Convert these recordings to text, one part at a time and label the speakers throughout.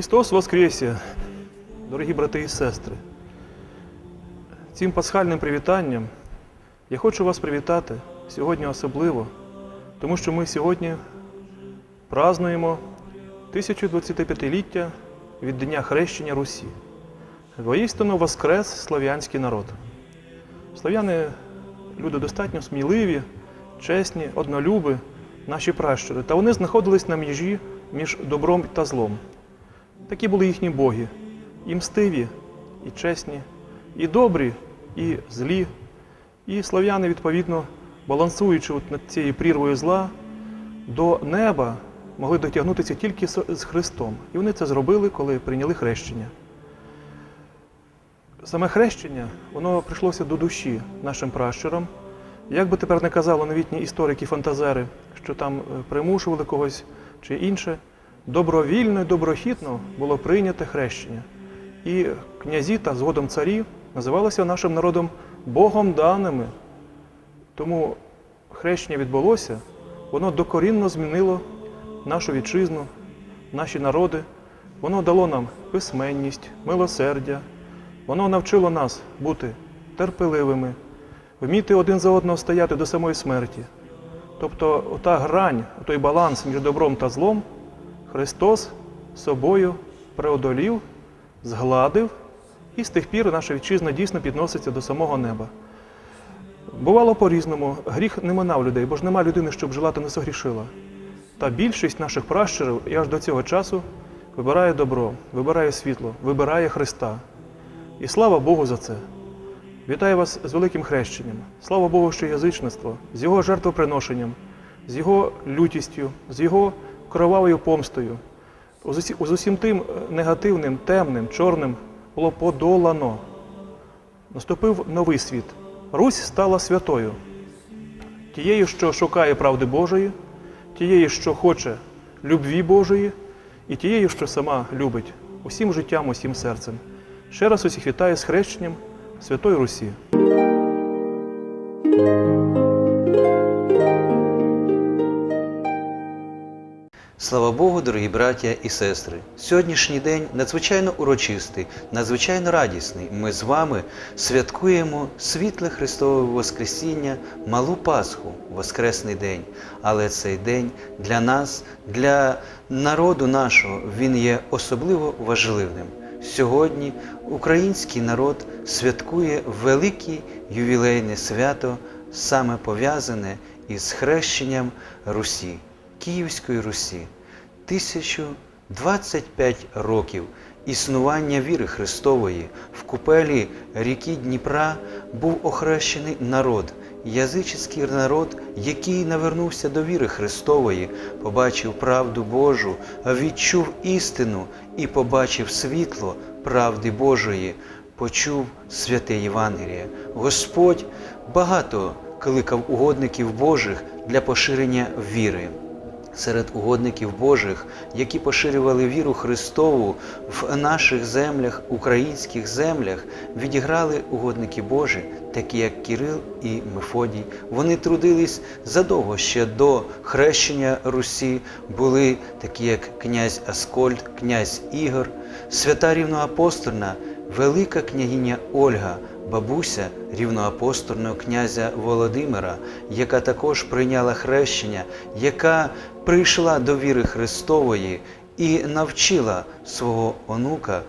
Speaker 1: Христос Воскресе! Дорогі брати і сестри! Цим пасхальним привітанням я хочу вас привітати сьогодні особливо, тому що ми сьогодні празнуємо 1025-ліття від Дня хрещення Русі. Воістину воскрес слав'янський народ. Слав'яни люди достатньо сміливі, чесні, однолюби, наші пращури, та вони знаходились на межі між добром та злом. Такі були їхні боги. І мстиві, і чесні, і добрі, і злі. І слав'яни, відповідно, балансуючи над цією прірвою зла, до неба могли дотягнутися тільки з Христом. І вони це зробили, коли прийняли хрещення. Саме хрещення, воно прийшлося до душі нашим пращурам. Як би тепер не казали новітні історики-фантазери, що там е, примушували когось чи інше, добровільно і доброхітно було прийняте хрещення. І князі та згодом царі називалися нашим народом Богом даними. Тому хрещення відбулося, воно докорінно змінило нашу вітчизну, наші народи. Воно дало нам письменність, милосердя. Воно навчило нас бути терпеливими, вміти один за одного стояти до самої смерті. Тобто, ота грань, той баланс між добром та злом Христос собою преодолів, згладив, і з тих пір наша вітчизна дійсно підноситься до самого неба. Бувало по-різному, гріх не минав людей, бо ж нема людини, щоб жила та не согрішила. Та більшість наших пращурів і аж до цього часу вибирає добро, вибирає світло, вибирає Христа. І слава Богу за це. Вітаю вас з великим хрещенням. Слава Богу, що язичництво з його жертвоприношенням, з його лютістю, з його кровавою помстою, з усім тим е, негативним, темним, чорним було подолано. Наступив новий світ. Русь стала святою, тією, що шукає правди Божої, тією, що хоче любві Божої, і тією, що сама любить усім життям, усім серцем. Ще раз усіх вітаю з хрещенням Святої Русі.
Speaker 2: Слава Богу, дорогі браття і сестри! Сьогоднішній день надзвичайно урочистий, надзвичайно радісний. Ми з вами святкуємо світле Христове Воскресіння, малу Пасху, Воскресний день. Але цей день для нас, для народу нашого, він є особливо важливим. Сьогодні український народ святкує велике ювілейне свято, саме пов'язане із хрещенням Русі. Київської Русі 1025 років існування віри Христової в купелі ріки Дніпра був охрещений народ, язичний народ, який навернувся до віри Христової, побачив правду Божу, відчув істину і побачив світло правди Божої, почув святе Євангеліє. Господь багато кликав угодників Божих для поширення віри. Серед угодників Божих, які поширювали віру Христову в наших землях, українських землях, відіграли угодники Божі, такі як Кирил і Мефодій. Вони трудились задовго ще до хрещення Русі, були такі, як князь Аскольд, князь Ігор, свята рівноапостольна, велика княгиня Ольга, бабуся рівноапостольного князя Володимира, яка також прийняла хрещення, яка прийшла до віри Христової і навчила свого онука,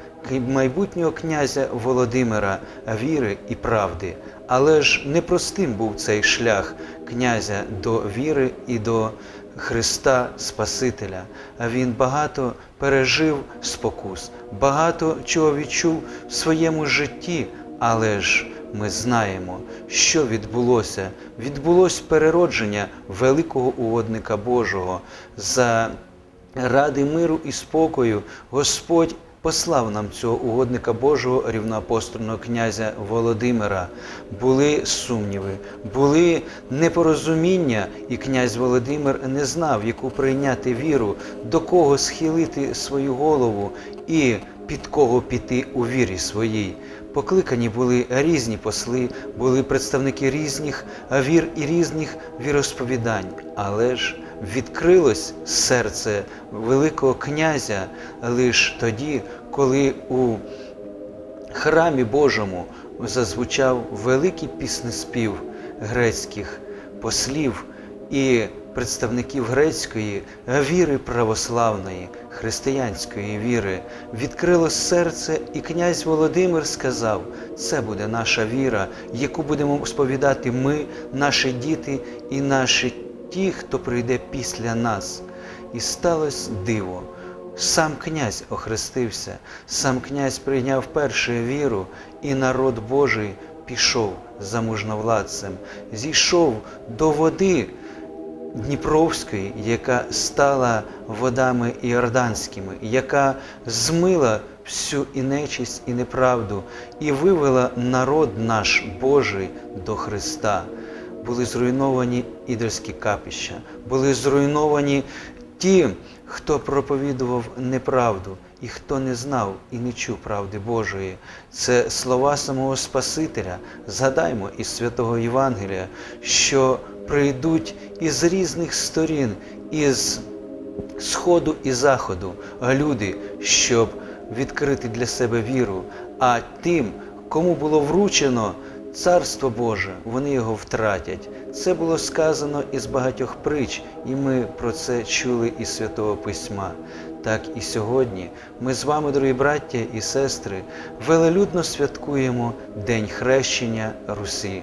Speaker 2: майбутнього князя Володимира, віри і правди. Але ж непростим був цей шлях князя до віри і до Христа Спасителя. Він багато пережив спокус, багато чого відчув в своєму житті, але ж ми знаємо, що відбулося. Відбулося переродження великого угодника Божого. За ради миру і спокою Господь послав нам цього угодника Божого рівноапостольного князя Володимира. Були сумніви, були непорозуміння, і князь Володимир не знав, яку прийняти віру, до кого схилити свою голову. І під кого піти у вірі своїй. Покликані були різні посли, були представники різних вір і різних віросповідань, але ж відкрилось серце Великого князя лише тоді, коли у храмі Божому зазвучав великий піснеспів грецьких послів і представників грецької віри православної, християнської віри. Відкрило серце, і князь Володимир сказав: це буде наша віра, яку будемо сповідати ми, наші діти і наші ті, хто прийде після нас. І сталося диво. Сам князь охрестився, сам князь прийняв першу віру, і народ Божий пішов за мужновладцем, зійшов до води Дніпровської, яка стала водами іорданськими, яка змила всю і нечисть, і неправду, і вивела народ наш Божий до Христа. Були зруйновані ідольські капища, були зруйновані ті, хто проповідував неправду, і хто не знав і не чув правди Божої. Це слова самого Спасителя. Згадаймо із святого Євангелія, що прийдуть із різних сторін, із сходу і заходу люди, щоб відкрити для себе віру. А тим, кому було вручено Царство Боже, вони його втратять. Це було сказано із багатьох притч, і ми про це чули із Святого Письма. Так і сьогодні ми з вами, дорогі браття і сестри, велелюдно святкуємо День хрещення Русі.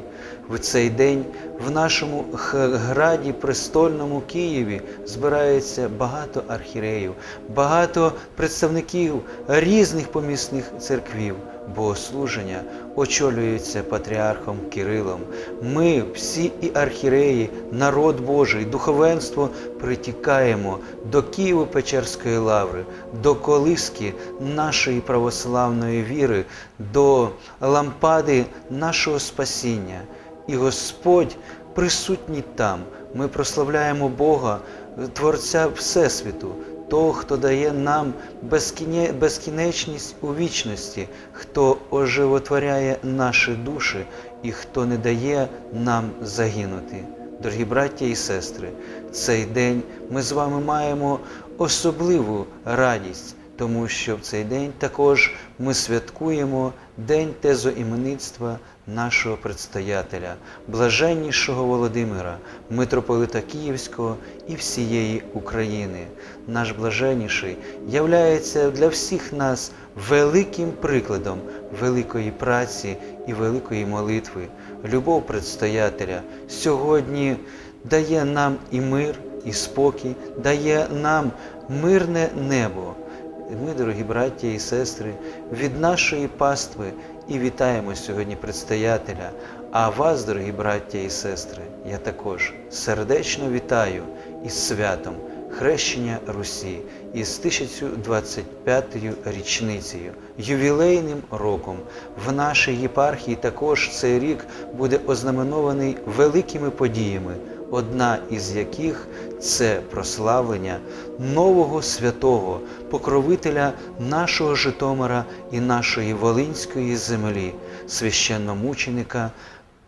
Speaker 2: В цей день в нашому граді престольному Києві збирається багато архіреїв, багато представників різних помісних церквів. Богослуження очолюється патріархом Кирилом. Ми, всі і архіреї, народ Божий, духовенство притікаємо до Києво-Печерської лаври, до колиски нашої православної віри, до лампади нашого спасіння. І Господь присутній там. Ми прославляємо Бога, Творця Всесвіту, того, хто дає нам безкінечність у вічності, хто оживотворяє наші душі і хто не дає нам загинути. Дорогі браття і сестри, цей день ми з вами маємо особливу радість, тому що в цей день також ми святкуємо День тезоіменництва нашого предстоятеля, блаженнішого Володимира, митрополита Київського і всієї України. Наш блаженніший являється для всіх нас великим прикладом великої праці і великої молитви. Любов предстоятеля сьогодні дає нам і мир, і спокій, дає нам мирне небо. Ми, дорогі браття і сестри, від нашої пастви і вітаємо сьогодні предстоятеля. А вас, дорогі браття і сестри, я також сердечно вітаю із святом хрещення Русі із 1025-ю річницею, ювілейним роком. В нашій єпархії також цей рік буде ознаменований великими подіями, одна із яких це прославлення нового святого, покровителя нашого Житомира і нашої Волинської землі, священномученика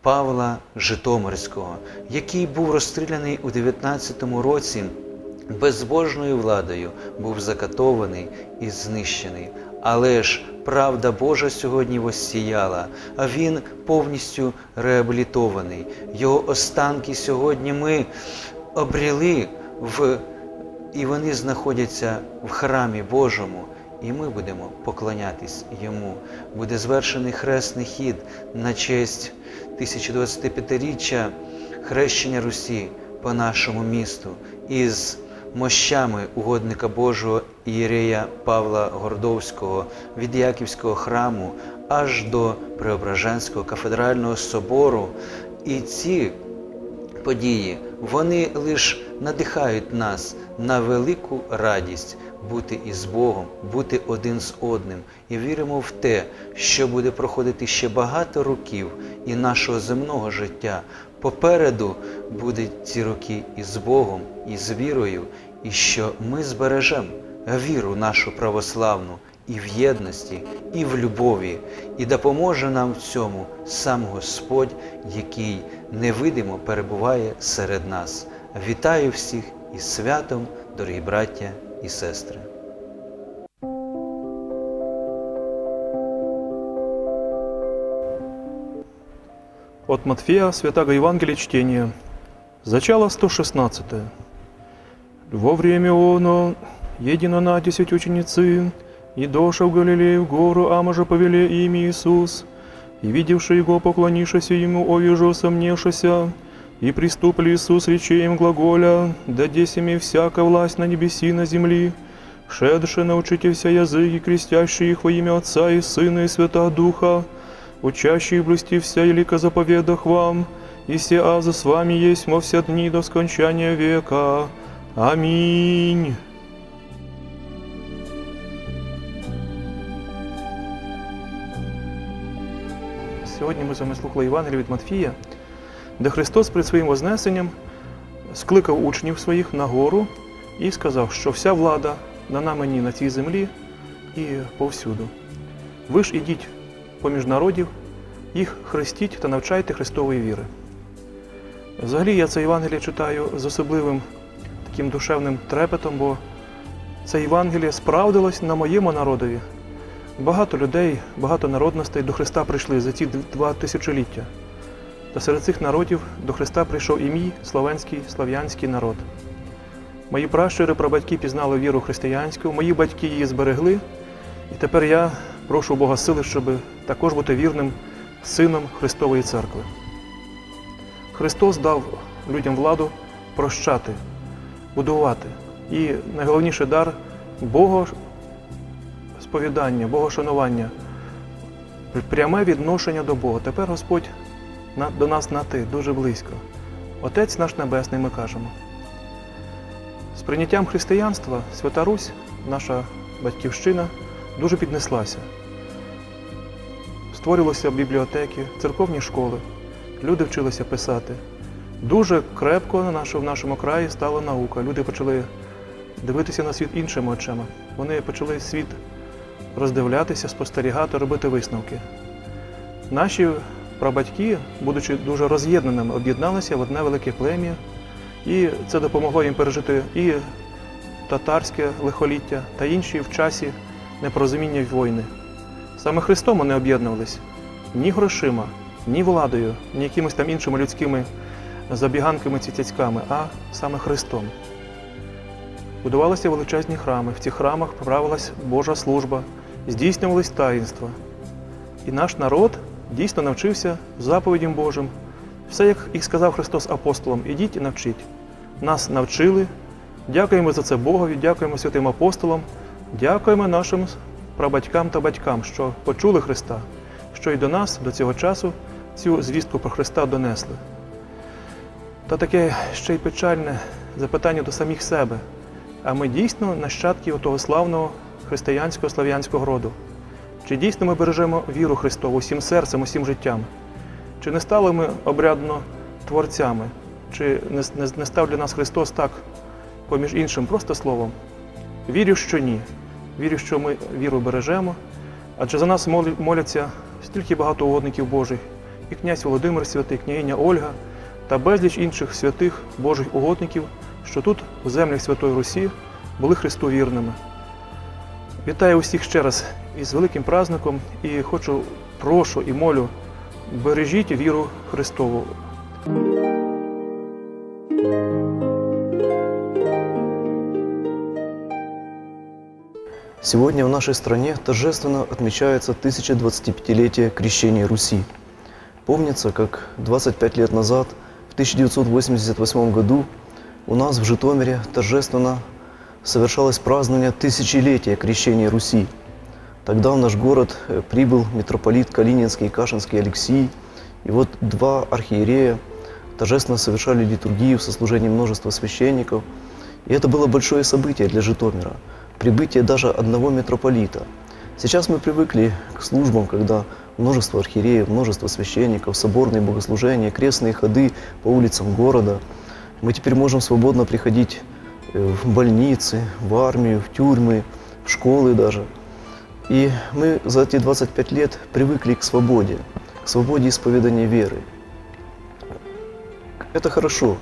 Speaker 2: Павла Житомирського, який був розстріляний у 19 році безбожною владою, був закатований і знищений. Але ж правда Божа сьогодні воссіяла, а він повністю реабілітований. Його останки сьогодні ми обріли в і вони знаходяться в храмі Божому, і ми будемо поклонятись йому. Буде звершений хресний хід на честь 1025-річчя хрещення Русі по нашому місту із мощами угодника Божого Ієрея Павла Гордовського від Яківського храму аж до Преображенського кафедрального собору. І ці події, вони лише надихають нас на велику радість бути із Богом, бути один з одним. І віримо в те, що буде проходити ще багато років і нашого земного життя. Попереду будуть ці роки із Богом, і з вірою, і що ми збережемо віру нашу православну і в єдності, і в любові, і допоможе нам в цьому сам Господь, який невидимо перебуває серед нас. Вітаю всіх із святом, дорогі браття і сестри.
Speaker 1: От Матфея Святого Евангелия чтение. Зачало 116. Во время оно, едино на десять ученицы, и доша в Галилею в гору, а може повеле ими Иисус, и видевши его, поклонившися ему, овижу сомневшися, и приступили Иисус речей им глаголя, дадеся ми всяка власть на небеси на земли, шедше научите вся языки, крестящие их во имя Отца и Сына и Святого Духа, учащие блюсти вся лика заповедах вам, и все азы с вами есть во все дни до скончания века. Аминь. Сьогодні ми з вами слухали Євангелія від Матфія, де Христос перед своїм вознесенням скликав учнів своїх на гору і сказав, що вся влада дана мені на цій землі і повсюду. Ви ж ідіть поміж народів, їх хрестіть та навчайте Христової віри. Взагалі я це Євангеліє читаю з особливим таким душевним трепетом, бо це Євангеліє справдилось на моєму народові. Багато людей, багато народностей до Христа прийшли за ці два тисячоліття. Та серед цих народів до Христа прийшов і мій словенський слав'янський народ. Мої пращури, прабатьки пізнали віру християнську, мої батьки її зберегли, і тепер я прошу Бога сили, щоб також бути вірним сином Христової церкви. Христос дав людям владу прощати, будувати. І найголовніший дар Бога сповідання, богошанування, пряме відношення до Бога. Тепер Господь до нас на ти дуже близько. Отець наш Небесний, ми кажемо. З прийняттям християнства Свята Русь, наша батьківщина, дуже піднеслася. Створювалися бібліотеки, церковні школи, люди вчилися писати. Дуже крепко в нашому краї стала наука. Люди почали дивитися на світ іншими очима. Вони почали світ роздивлятися, спостерігати, робити висновки. Наші прабатьки, будучи дуже роз'єднаними, об'єдналися в одне велике плем'я, і це допомогло їм пережити і татарське лихоліття та інші в часі непорозуміння війни. Саме Христом вони об'єднувались ні грошима, ні владою, ні якимись там іншими людськими забіганками ці цяцьками, а саме Христом. Будувалися величезні храми. В цих храмах правилась Божа служба, здійснювались таїнства. І наш народ дійсно навчився заповідям Божим. Все, як і сказав Христос апостолам, ідіть і навчіть. Нас навчили. Дякуємо за це Богові, дякуємо святим апостолам, дякуємо нашим прабатькам та батькам, що почули Христа, що й до нас до цього часу цю звістку про Христа донесли. Та таке ще й печальне запитання до самих себе. А ми дійсно нащадки того славного християнського слав'янського роду? Чи дійсно ми бережемо віру Христову усім серцем, усім життям? Чи не стали ми обрядно творцями? Чи не, став для нас Христос так, поміж іншим, просто словом? Вірю, що ні. Вірю, що ми віру бережемо, адже за нас моляться стільки багато угодників Божих, і князь Володимир Святий, княгиня Ольга та безліч інших святих Божих угодників, що тут, у землях Святої Русі, були Христу вірними. Вітаю усіх ще раз із великим праздником і хочу, прошу і молю, бережіть віру Христову.
Speaker 3: Сегодня в нашей стране торжественно отмечается 1025-летие крещения Руси. Помнится, как 25 лет назад, в 1988 году, у нас в Житомире торжественно совершалось празднование тысячелетия крещения Руси. Тогда в наш город э, прибыл митрополит Калининский и Кашинский Алексий, и вот два архиерея торжественно совершали литургию в сослужении множества священников. И это было большое событие для Житомира, прибытие даже одного митрополита. Сейчас мы привыкли к службам, когда множество архиереев, множество священников, соборные богослужения, крестные ходы по улицам города. Мы теперь можем свободно приходить э, в больницы, в армию, в тюрьмы, в школы даже. И мы за эти 25 лет привыкли к свободе, к свободе исповедания веры. Это хорошо.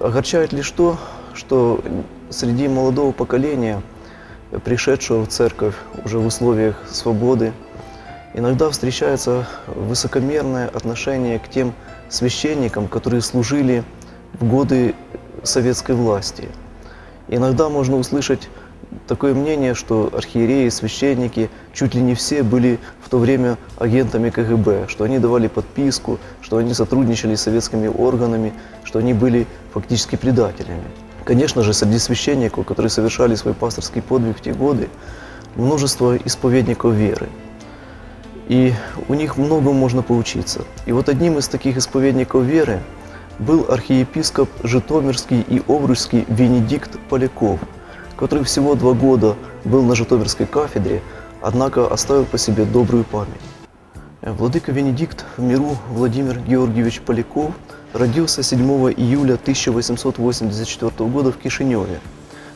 Speaker 3: Огорчает лишь то, что среди молодого поколения, пришедшего в церковь уже в условиях свободы, иногда встречается высокомерное отношение к тем священникам, которые служили в годы советской власти. Иногда можно услышать такое мнение, что архиереи, священники, чуть ли не все были в то время агентами КГБ, что они давали подписку, что они сотрудничали с советскими органами, что они были фактически предателями. Конечно же, среди священников, которые совершали свой пасторский подвиг в те годы, множество исповедников веры. И у них многому можно поучиться. И вот одним из таких исповедников веры был архиепископ Житомирский и Овручский Венедикт Поляков, который всего два года был на Житомирской кафедре, однако оставил по себе добрую память. Владыка Венедикт в миру Владимир Георгиевич Поляков родился 7 июля 1884 года в Кишиневе.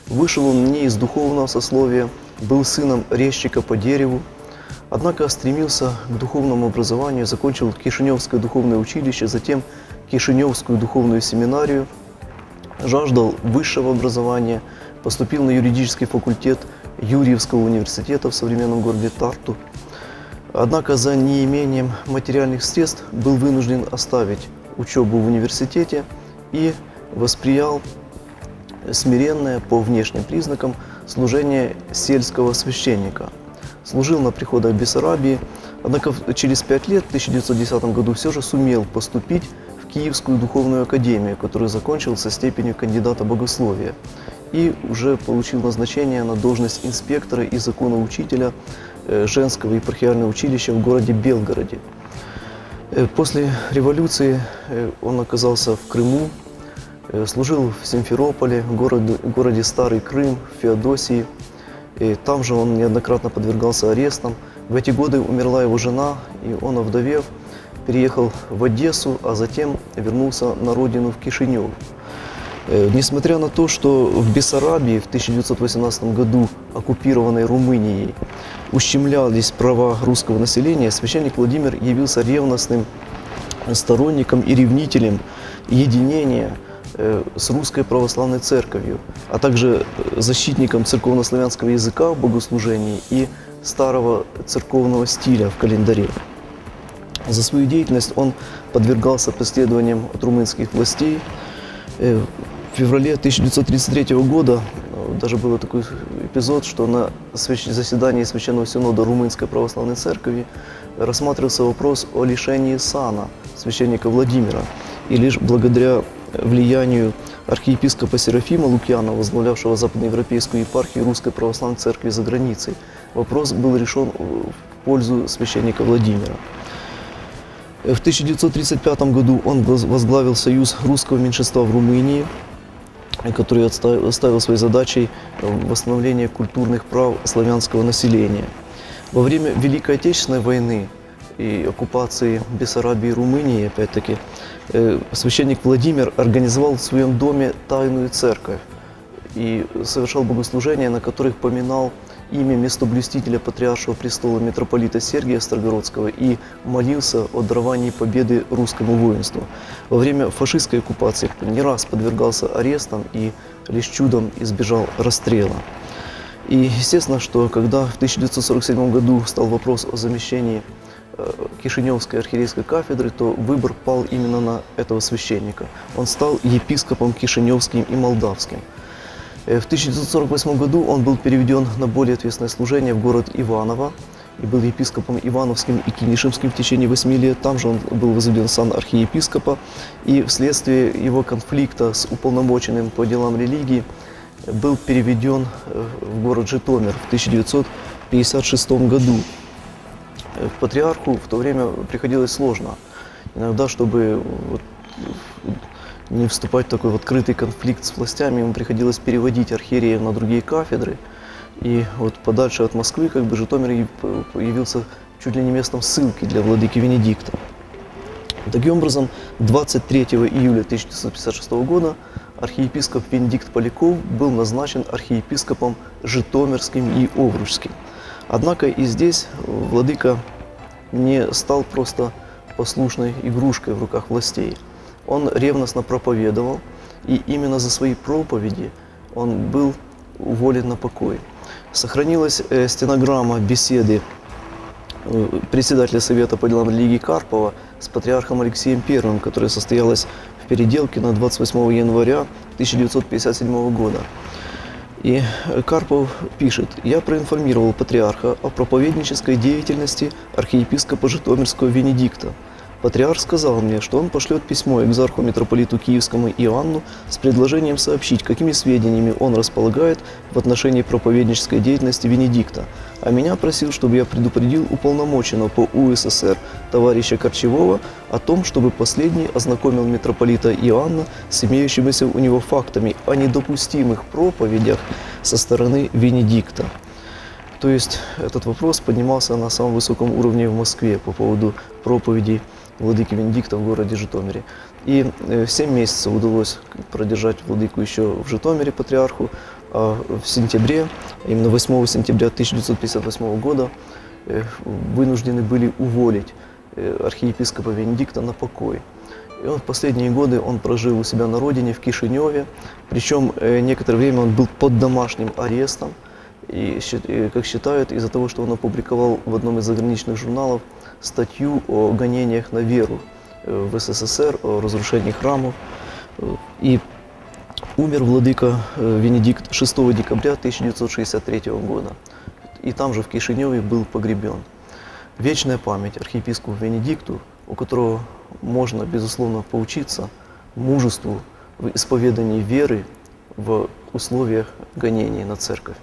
Speaker 3: Вышел он не из духовного сословия, был сыном резчика по дереву, однако стремился к духовному образованию, закончил Кишиневское духовное училище, затем Кишиневскую духовную семинарию, жаждал высшего образования, поступил на юридический факультет Юрьевского университета в современном городе Тарту. Однако за неимением материальных средств был вынужден оставить учебу в университете и восприял смиренное по внешним признакам служение сельского священника. Служил на приходах Бессарабии, однако через пять лет, в 1910 году, все же сумел поступить в Киевскую духовную академию, которую закончил со степенью кандидата богословия и уже получил назначение на должность инспектора и законоучителя э, женского епархиального училища в городе Белгороде. Э, После революции э, он оказался в Крыму, э, служил в Симферополе, в городе, городе Старый Крым, в Феодосии. И там же он неоднократно подвергался арестам. В эти годы умерла его жена, и он, овдовев, переехал в Одессу, а затем вернулся на родину в Кишинев. Э, Несмотря на то, что в Бессарабии в 1918 году, оккупированной Румынией, ущемлялись права русского населения, священник Владимир явился ревностным сторонником и ревнителем единения э, с русской православной церковью, а также э, защитником церковнославянского языка в богослужении и старого церковного стиля в календаре. За свою деятельность он подвергался преследованиям от румынских властей. Э, В феврале 1933 года э, даже был такой эпизод, что на заседании Священного Синода Румынской Православной Церкви рассматривался вопрос о лишении сана священника Владимира. И лишь благодаря влиянию архиепископа Серафима Лукьянова, возглавлявшего западноевропейскую епархию Русской Православной Церкви за границей, вопрос был решен э, в пользу священника Владимира. В 1935 году он воз- возглавил Союз русского меньшинства в Румынии, который отста- ставил своей задачей э, восстановление культурных прав славянского населения. Во время Великой Отечественной войны и оккупации Бессарабии и Румынии, опять-таки, э, священник Владимир организовал в своем доме тайную церковь и совершал богослужения, на которых поминал имя местоблюстителя Патриаршего престола митрополита Сергия Строгородского и молился о даровании победы русскому воинству. Во время фашистской оккупации не раз подвергался арестам и лишь чудом избежал расстрела. И естественно, что когда в 1947 году стал вопрос о замещении э, Кишиневской архиерейской кафедры, то выбор пал именно на этого священника. Он стал епископом Кишиневским и Молдавским. Э, В 1948 году он был переведен на более ответственное служение в город Иваново и был епископом Ивановским и Кинишемским в течение 8 лет. Там же он был возведен сан архиепископа. И вследствие его конфликта с уполномоченным по делам религии был переведен э, в город Житомир в 1956 году. Э, Патриарху в то время приходилось сложно. Иногда, чтобы не вступать в такой вот открытый конфликт с властями, ему приходилось переводить архиереев на другие кафедры. И вот подальше от Москвы, как бы Житомир яв- явился чуть ли не местом ссылки для владыки Венедикта. Таким образом, 23 июля 1956 года архиепископ Венедикт Поляков был назначен архиепископом Житомирским и Овручским. Однако и здесь владыка не стал просто послушной игрушкой в руках властей. Он ревностно проповедовал, и именно за свои проповеди он был уволен на покой. Сохранилась э, стенограмма беседы э, председателя Совета по делам религии Карпова с патриархом Алексеем I, которая состоялась в Переделке на 28 января 1957 года. И Карпов пишет, «Я проинформировал патриарха о проповеднической деятельности архиепископа Житомирского Венедикта. Патриарх сказал мне, что он пошлет письмо экзарху митрополиту Киевскому Иоанну с предложением сообщить, какими сведениями он располагает в отношении проповеднической деятельности Венедикта, а меня просил, чтобы я предупредил уполномоченного по УССР товарища Корчевого о том, чтобы последний ознакомил митрополита Иоанна с имеющимися у него фактами о недопустимых проповедях со стороны Венедикта. То есть этот вопрос поднимался на самом высоком уровне в Москве по поводу проповедей владыки Венедикта в городе Житомире. И э, 7 месяцев удалось продержать владыку еще в Житомире, патриарху, а в сентябре, именно 8 сентября 1958 года, э, вынуждены были уволить э, архиепископа Венедикта на покой. И он в последние годы он прожил у себя на родине, в Кишиневе, причем э, некоторое время он был под домашним арестом, и, как считают, из-за того, что он опубликовал в одном из заграничных журналов статью о гонениях на веру в СССР, о разрушении храмов. И умер владыка Венедикт 6 декабря 1963 года. И там же в Кишиневе был погребен. Вечная память архиепископу Венедикту, у которого можно, безусловно, поучиться мужеству в исповедании веры в условиях гонений на церковь.